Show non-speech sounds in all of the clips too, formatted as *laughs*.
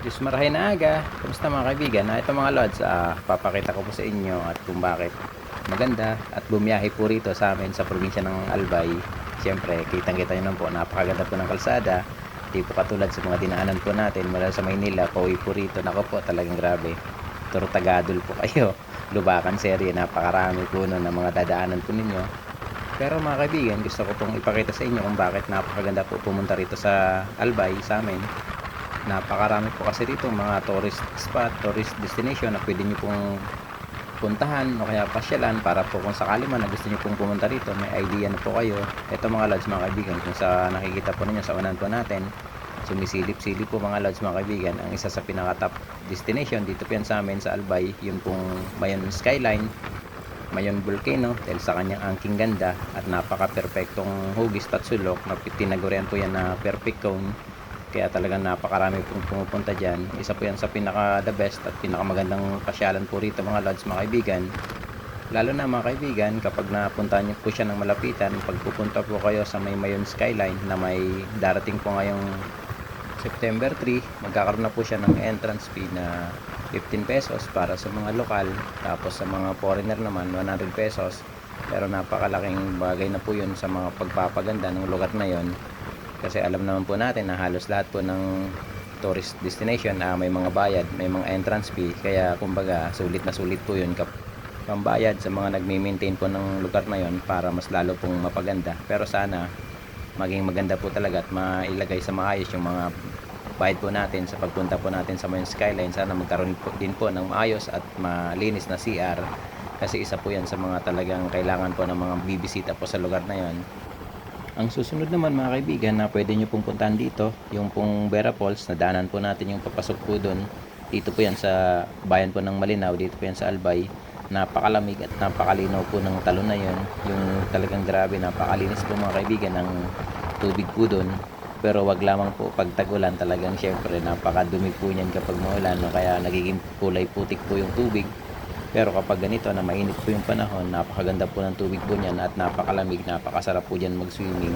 Diyos marahay na aga. Kamusta mga kaibigan? Ah, ito mga lods, ah, papakita ko po sa inyo at kung bakit maganda at bumiyahe po rito sa amin sa probinsya ng Albay. Siyempre, kitang-kita nyo naman po, napakaganda po ng kalsada. Di po katulad sa mga dinaanan po natin mula sa Maynila, pauwi po rito. Nako po, talagang grabe. Turo tagadol po kayo. *laughs* Lubakan serye, napakarami po nun ng mga dadaanan po ninyo. Pero mga kaibigan, gusto ko pong ipakita sa inyo kung bakit napakaganda po pumunta rito sa Albay sa amin napakarami po kasi rito mga tourist spot, tourist destination na pwede nyo pong puntahan o kaya pasyalan para po kung sakali man na gusto nyo pong pumunta rito may idea na po kayo. Ito mga lods mga kaibigan kung sa nakikita po ninyo sa unan po natin sumisilip-silip po mga lods mga kaibigan ang isa sa pinaka top destination dito po yan sa amin sa Albay yung pong Mayon Skyline Mayon Volcano dahil sa kanyang angking ganda at napaka perfectong hugis at sulok na tinagurian po yan na perfect cone kaya talagang napakarami pong pumupunta dyan. Isa po yan sa pinaka the best at pinakamagandang pasyalan po rito mga lods mga kaibigan. Lalo na mga kaibigan kapag napunta niyo po siya ng malapitan pagpupunta po kayo sa may Mayon Skyline na may darating po ngayong September 3 magkakaroon na po siya ng entrance fee na 15 pesos para sa mga lokal. Tapos sa mga foreigner naman 100 pesos. Pero napakalaking bagay na po yun sa mga pagpapaganda ng lugar na yon kasi alam naman po natin na halos lahat po ng tourist destination ah, may mga bayad, may mga entrance fee. Kaya kumbaga sulit na sulit po yun pambayad sa mga nagme-maintain po ng lugar na yon para mas lalo pong mapaganda. Pero sana maging maganda po talaga at mailagay sa maayos yung mga bayad po natin sa pagpunta po natin sa Mayon Skyline. Sana magkaroon po, din po ng maayos at malinis na CR kasi isa po yan sa mga talagang kailangan po ng mga bibisita po sa lugar na yon ang susunod naman mga kaibigan na pwede nyo pong puntahan dito, yung pong Vera Falls, na daanan po natin yung papasok po doon. Dito po yan sa bayan po ng Malinaw, dito po yan sa Albay. Napakalamig at napakalinaw po ng talon na yon. Yung talagang grabe, napakalinis po mga kaibigan ng tubig po doon. Pero wag lamang po pag tagulan talagang syempre napakadumi po niyan kapag maulan no? kaya nagiging kulay putik po yung tubig pero kapag ganito na mainit po yung panahon, napakaganda po ng tubig po niyan at napakalamig, napakasarap po dyan mag-swimming.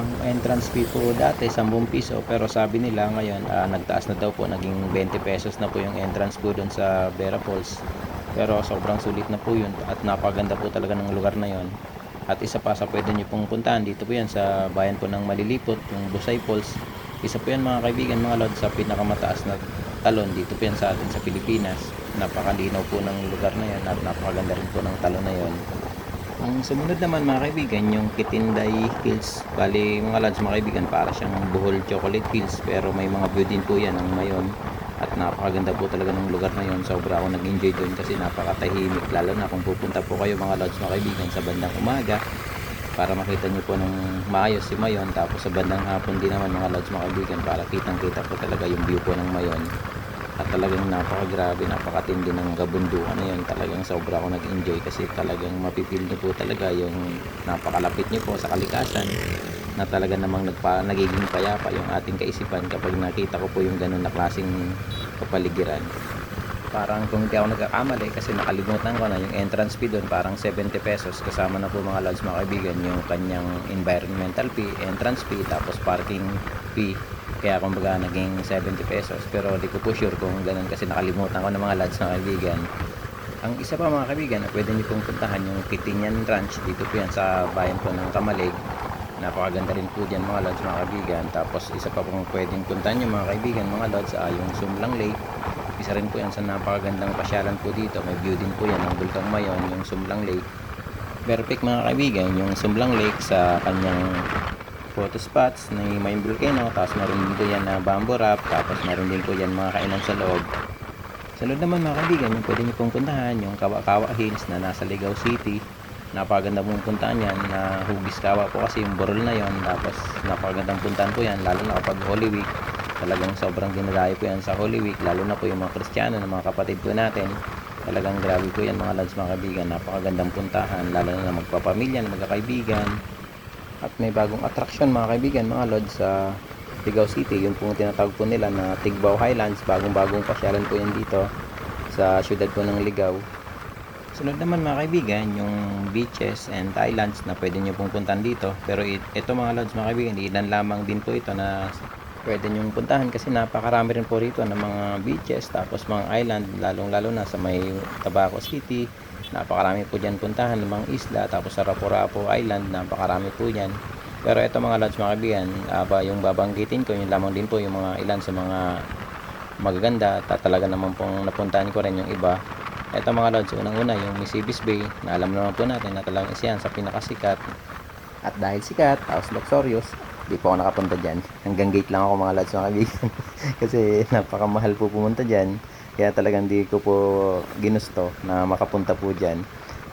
Ang entrance fee po dati 10 piso pero sabi nila ngayon ah, nagtaas na daw po naging 20 pesos na po yung entrance po doon sa Vera Falls. Pero sobrang sulit na po yun at napakaganda po talaga ng lugar na yon. At isa pa sa pwede nyo pong puntahan dito po yan sa bayan po ng Malilipot, yung Busay Falls. Isa po yan mga kaibigan mga lod sa pinakamataas na talon dito po yan sa atin sa Pilipinas napakalinaw po ng lugar na yan at napakaganda rin po ng talon na yon ang sumunod naman mga kaibigan yung Kitinday Hills. Bali mga lads mga kaibigan para siyang Bohol Chocolate Hills pero may mga view din po yan ang mayon. At napakaganda po talaga ng lugar na yon sobra ako nag enjoy doon kasi napakatahimik lalo na kung pupunta po kayo mga lads mga kaibigan sa bandang umaga para makita nyo po ng maayos si Mayon. Tapos sa bandang hapon din naman mga lods mga kaibigan para kitang kita po talaga yung view po ng Mayon at talagang napakagrabe napakatindi ng kabundukan na yun. Talagang sobra ako nag-enjoy kasi talagang mapipil nyo po talaga yung napakalapit nyo po sa kalikasan na talaga namang nagpa, nagiging payapa yung ating kaisipan kapag nakita ko po yung ganun na klaseng kapaligiran. Parang kung hindi ako nagkakamali kasi nakalimutan ko na yung entrance fee doon parang 70 pesos. Kasama na po mga lods mga kaibigan yung kanyang environmental fee, entrance fee tapos parking fee kaya kumbaga naging 70 pesos pero di ko po sure kung ganun kasi nakalimutan ko ng mga lads na kaibigan. Ang isa pa mga kaibigan na pwede nyo pong puntahan yung Kitinyan Ranch. Dito po yan sa bayan po ng Kamalig. Napakaganda rin po dyan mga lods mga kaibigan. Tapos isa pa pong pwedeng puntahan yung mga kaibigan mga lods ah, yung Sumlang Lake. Isa rin po yan sa napakagandang pasyalan po dito. May view din po yan ng Bulkang Mayon yung Sumlang Lake. Perfect mga kaibigan yung Sumlang Lake sa kanyang photo spots ng may volcano tapos meron din po yan na bamboo wrap tapos meron din po yan mga kainan sa loob. Sa loob naman mga kaibigan yung pwede nyo pong puntahan yung Kawa-Kawa Hills na nasa Ligaw City. Napakaganda pong puntahan yan na hugis kawa po kasi yung burol na yon tapos napakagandang puntahan po yan lalo na kapag Holy Week. Talagang sobrang dinadayo po yan sa Holy Week lalo na po yung mga Kristiyano na mga kapatid po natin. Talagang grabe po yan mga lads mga kaibigan. Napakagandang puntahan lalo na magpapamilya na magkakaibigan at may bagong attraction mga kaibigan mga lods sa Ligaw City. Yung pong tinatawag po nila na Tigbaw Highlands. Bagong bagong pasyalan po yan dito sa syudad po ng Ligaw. Sunod naman mga kaibigan yung beaches and islands na pwede nyo pong puntan dito. Pero it, ito mga lods mga kaibigan ilan lamang din po ito na pwede nyong puntahan kasi napakarami rin po rito ng mga beaches tapos mga island lalong lalo na sa may Tabaco City napakarami po dyan puntahan ng mga isla tapos sa Rapu-Rapu Island napakarami po dyan. Pero ito mga lads mga kaibigan aba yung babanggitin ko yun lamang din po yung mga ilan sa mga magaganda at talaga naman pong napuntahan ko rin yung iba. Ito mga lods, unang-una yung Misibis Bay na alam naman po natin na talagang isa yan sa pinakasikat. At dahil sikat, tapos luxurious di po ako nakapunta dyan. Hanggang gate lang ako mga lods mga kaibigan *laughs* kasi napakamahal po pumunta dyan kaya talagang di ko po ginusto na makapunta po dyan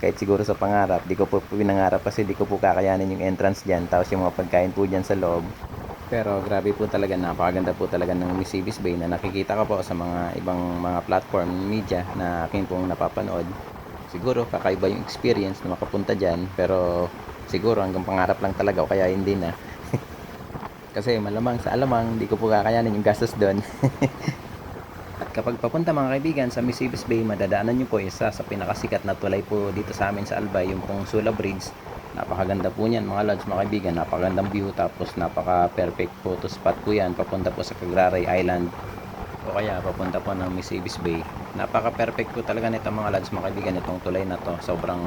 kahit siguro sa pangarap di ko po pinangarap kasi di ko po kakayanin yung entrance dyan tapos yung mga pagkain po dyan sa loob pero grabe po talaga, napakaganda po talaga ng Misibis Bay na nakikita ko po sa mga ibang mga platform media na aking pong napapanood. Siguro kakaiba yung experience na makapunta dyan, pero siguro hanggang pangarap lang talaga o kaya hindi na. *laughs* Kasi malamang sa alamang, di ko po kakayanin yung gastos doon. *laughs* Kapag papunta mga kaibigan sa Misibis Bay, madadaanan nyo po isa sa pinakasikat na tulay po dito sa amin sa Albay, yung pong Sula Bridge. Napakaganda po niyan mga lods mga kaibigan, napakagandang view tapos napaka perfect photo spot po yan papunta po sa Cagraray Island o kaya papunta po ng Misibis Bay. Napaka perfect po talaga nito mga lods mga kaibigan itong tulay na to. Sobrang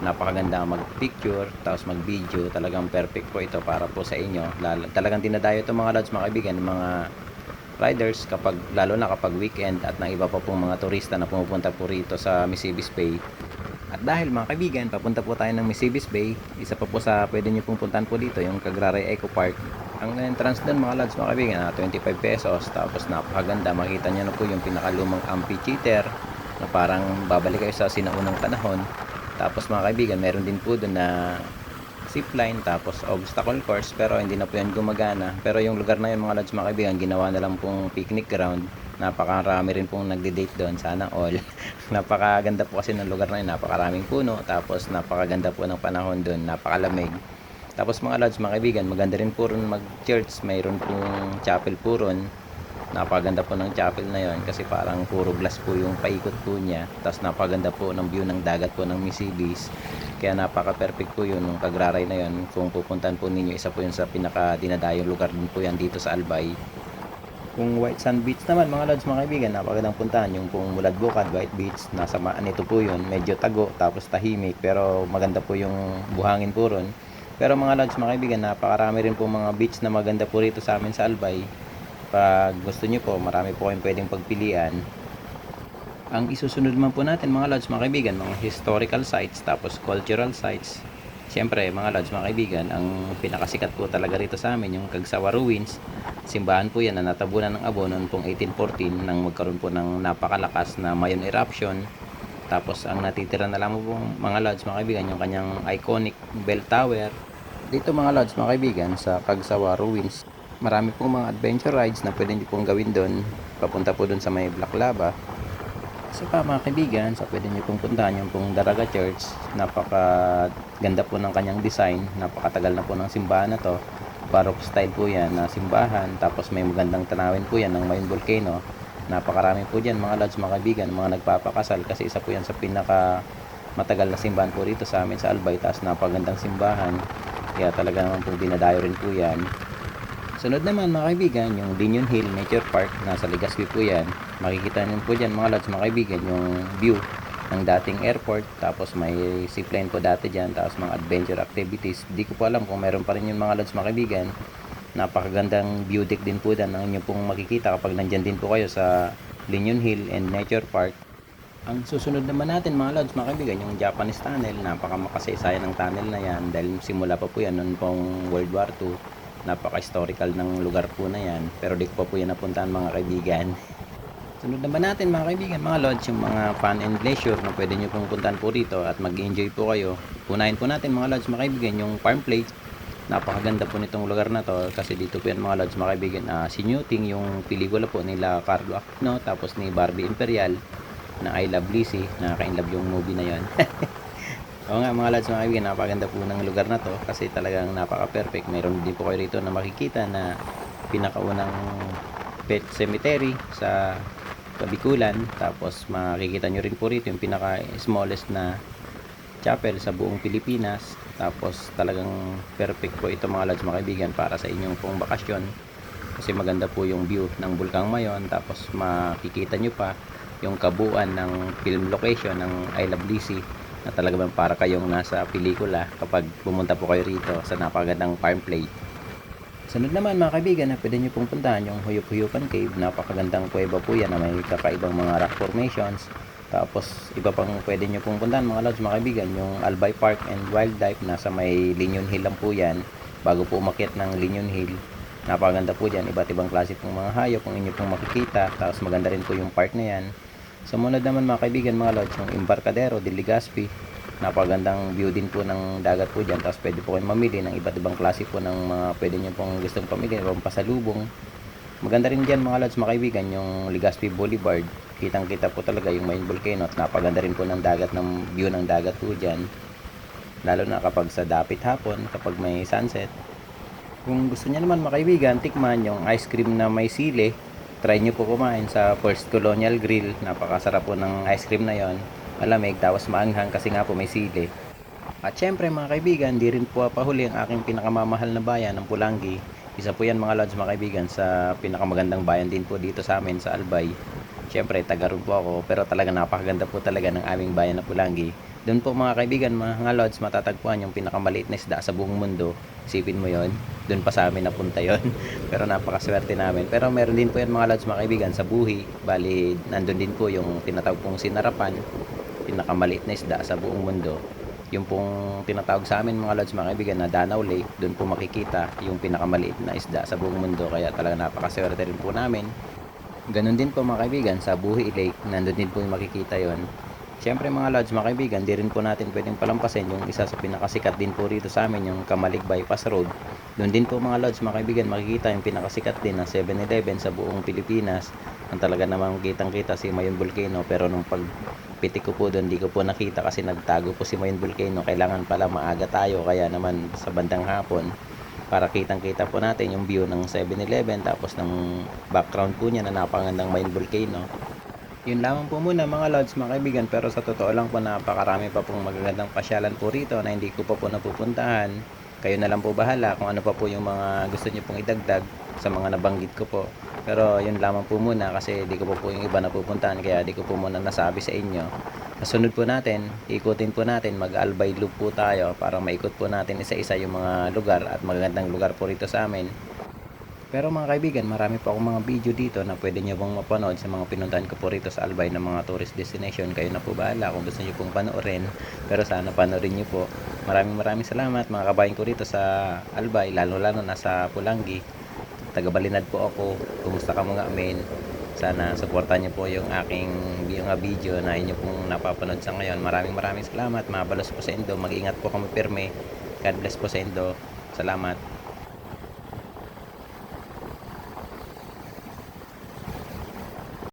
napakaganda mag-picture tapos mag-video. Talagang perfect po ito para po sa inyo. Lalo, talagang dinadayo ito mga lods mga kaibigan, mga riders kapag lalo na kapag weekend at ng iba pa pong mga turista na pumupunta po rito sa Misibis Bay. At dahil mga kaibigan, papunta po tayo ng Misibis Bay, isa pa po sa pwede nyo pong puntahan po dito, yung Cagraray Eco Park. Ang entrance doon mga lads mga kaibigan, ah, 25 pesos, tapos napakaganda, makita nyo na po yung pinakalumang amphitheater na parang babalik kayo sa sinaunang panahon. Tapos mga kaibigan, meron din po doon na zipline tapos obstacle course pero hindi na po yan gumagana. Pero yung lugar na yun mga lads mga kaibigan ginawa na lang pong picnic ground. Napakarami rin pong nagde-date doon sana all. *laughs* Napakaganda po kasi ng lugar na yun napakaraming puno tapos napakaganda po ng panahon doon napakalamig. Tapos mga lads mga kaibigan maganda rin po ron mag church mayroon pong chapel po ron napaganda po ng chapel na yon kasi parang puro glass po yung paikot po niya. Tapos napaganda po ng view ng dagat po ng Misibis kaya napaka perfect po yun ng Cagraray na yon kung pupuntahan po ninyo isa po yun sa pinaka dinadayong lugar din po yan dito sa Albay. Kung White Sand Beach naman mga lods mga kaibigan napakagandang puntahan yung kung Mulad Bukad White Beach. Nasa maan ito po yun medyo tago tapos tahimik pero maganda po yung buhangin po ron. Pero mga lods mga kaibigan napakarami rin po mga beach na maganda po rito sa amin sa Albay pag gusto nyo po marami po kayong pwedeng pagpilian. Ang isusunod naman po natin mga lods mga kaibigan mga historical sites tapos cultural sites. Siyempre mga lods mga kaibigan ang pinakasikat po talaga rito sa amin yung Kagsawa Ruins. Simbahan po yan na natabunan ng abo noon pong 1814 nang magkaroon po ng napakalakas na mayon eruption. Tapos ang natitira na lang po mga lods mga kaibigan yung kanyang iconic bell tower. Dito mga lods mga kaibigan sa Kagsawa Ruins marami pong mga adventure rides na pwede nyo pong gawin doon papunta po doon sa may Black Lava. Kasi pa mga kaibigan sa pwede nyo pong puntahan yung pong Daraga Church. Napaka ganda po ng kanyang design. Napakatagal na po ng simbahan na to. Baroque style po yan na simbahan. Tapos may magandang tanawin po yan ng Mayon Volcano. Napakarami po dyan mga lads mga kaibigan mga nagpapakasal. Kasi isa po yan sa pinaka matagal na simbahan po rito sa amin sa Albay. Tapos napagandang simbahan. Kaya talaga naman po dinadayo rin po yan Sunod naman mga kaibigan, yung Dinion Hill Nature Park, nasa Legazpi po yan. Makikita nyo po dyan mga lads mga kaibigan, yung view ng dating airport. Tapos may zipline po dati dyan, tapos mga adventure activities. Di ko po alam kung meron pa rin yung mga lads mga kaibigan. Napakagandang view deck din po dyan ang inyo pong makikita kapag nandyan din po kayo sa Dinion Hill and Nature Park. Ang susunod naman natin mga lods, mga kaibigan, yung Japanese tunnel, napaka makasaysayan ng tunnel na yan dahil simula pa po yan noon pong World War II napaka-historical ng lugar po na yan. Pero di ko pa po yan napuntahan mga kaibigan. Sunod naman natin mga kaibigan? Mga lodge yung mga fun and leisure na pwede nyo pong puntahan po rito at mag-enjoy po kayo. Punahin po natin mga lodge mga kaibigan yung farm place napakaganda po nitong lugar na to kasi dito po yan mga lodge mga kaibigan. Uh, sinuting yung pelikula po nila Carlo Aquino tapos ni Barbie Imperial na I Love Lizzie. Nakaka-inlove yung movie na yon *laughs* Oo nga mga lads mga kaibigan, napakaganda po ng lugar na to kasi talagang napaka-perfect. Mayroon din po kayo rito na makikita na pinakaunang pet cemetery sa Kabikulan. Tapos makikita nyo rin po rito yung pinaka-smallest na chapel sa buong Pilipinas. Tapos talagang perfect po ito mga lads mga kaibigan para sa inyong pong bakasyon. kasi maganda po yung view ng Bulkang Mayon tapos makikita nyo pa yung kabuuan ng film location ng I Love Lizzy na talaga bang para kayong nasa pelikula kapag pumunta po kayo rito sa napakagandang farm play. Sunod naman mga kaibigan na pwede nyo pong puntahan yung Huyup-Huyupan Cave. Napakagandang kuweba po yan na may kakaibang mga rock formations. Tapos iba pang pwede nyo pong puntahan mga lods mga kaibigan yung Albay Park and Wildlife nasa may Linyon Hill lang po yan bago po umakyat ng Linyon Hill. Napakaganda po dyan, iba't ibang klase pong mga hayop kung inyo pong makikita. Tapos maganda rin po yung park na yan. Sumunod naman mga kaibigan mga lods yung Embarcadero de Legazpi napagandang view din po ng dagat po dyan. Tapos pwede po kayong mamili ng iba't ibang klase po ng mga pwede nyo pong gustong pamili o pasalubong maganda rin dyan mga lads mga kaibigan yung Legazpi Boulevard. Kitang kita po talaga yung main volcano at napaganda rin po ng dagat ng view ng dagat po dyan. Lalo na kapag sa dapit hapon kapag may sunset. Kung gusto niya naman mga kaibigan tikman yung ice cream na may sili try nyo po kumain sa First Colonial Grill napakasarap po ng ice cream na yon malamig tapos maanghang kasi nga po may sili. At syempre mga kaibigan, di rin po pahuli ang aking pinakamamahal na bayan ng Pulangi. Isa po yan mga lods mga kaibigan sa pinakamagandang bayan din po dito sa amin sa Albay. Syempre taga rin po ako pero talaga napakaganda po talaga ng aming bayan na Pulangi. Doon po mga kaibigan, mga lods, matatagpuan yung pinakamaliit na isda sa buong mundo. Isipin mo yon doon pa sa amin napunta yon *laughs* pero napakaswerte namin. Pero meron din po yan mga lods mga kaibigan sa buhi. Bali, nandun din po yung tinatawag pong sinarapan pinakamaliit na isda sa buong mundo. Yung pong tinatawag sa amin mga lods mga kaibigan na Danau Lake, doon po makikita yung pinakamaliit na isda sa buong mundo. Kaya talaga napakaswerte rin po namin. Ganon din po mga kaibigan sa Buhi Lake, nandun din po yung makikita yon. Siyempre mga lods mga kaibigan, di rin po natin pwedeng palampasin yung isa sa pinakasikat din po rito sa amin, yung Kamalig Bypass Road. Doon din po mga lods mga kaibigan, makikita yung pinakasikat din na 7-Eleven sa buong Pilipinas. Ang talaga namang kitang kita si Mayon Volcano pero nung pag pitik ko po doon, di ko po nakita kasi nagtago po si Mayon Volcano. Kailangan pala maaga tayo kaya naman sa bandang hapon para kitang kita po natin yung view ng 7-Eleven tapos ng background po niya na napakagandang Mayon Volcano. Yun lamang po muna mga lods mga kaibigan pero sa totoo lang po napakarami pa pong magagandang pasyalan po rito na hindi ko pa po napupuntahan. Kayo na lang po bahala kung ano pa po yung mga gusto niyo pong idagdag sa mga nabanggit ko po. Pero yun lamang po muna kasi di ko po po yung iba napupuntahan kaya di ko po muna nasabi sa inyo. Kasunod po natin, ikutin po natin, mag-albay loop po tayo para maikot po natin isa-isa yung mga lugar at magagandang lugar po rito sa amin. Pero mga kaibigan, marami pa akong mga video dito na pwede nyo pong mapanood sa mga pinuntahan ko po rito sa Albay ng mga tourist destination. Kayo na po bahala kung gusto nyo pong panoorin. Pero sana panoorin nyo po. Maraming maraming salamat mga kabayan ko rito sa Albay, lalo lalo na sa Pulangi. Taga-Balinad po ako. Kumusta ka mga amin? Sana suportahan nyo po yung aking mga video na inyo pong napapanood sa ngayon. Maraming maraming salamat. Mabalos po sa Indo. Mag-ingat po kami pirme. God bless po sa Indo. Salamat.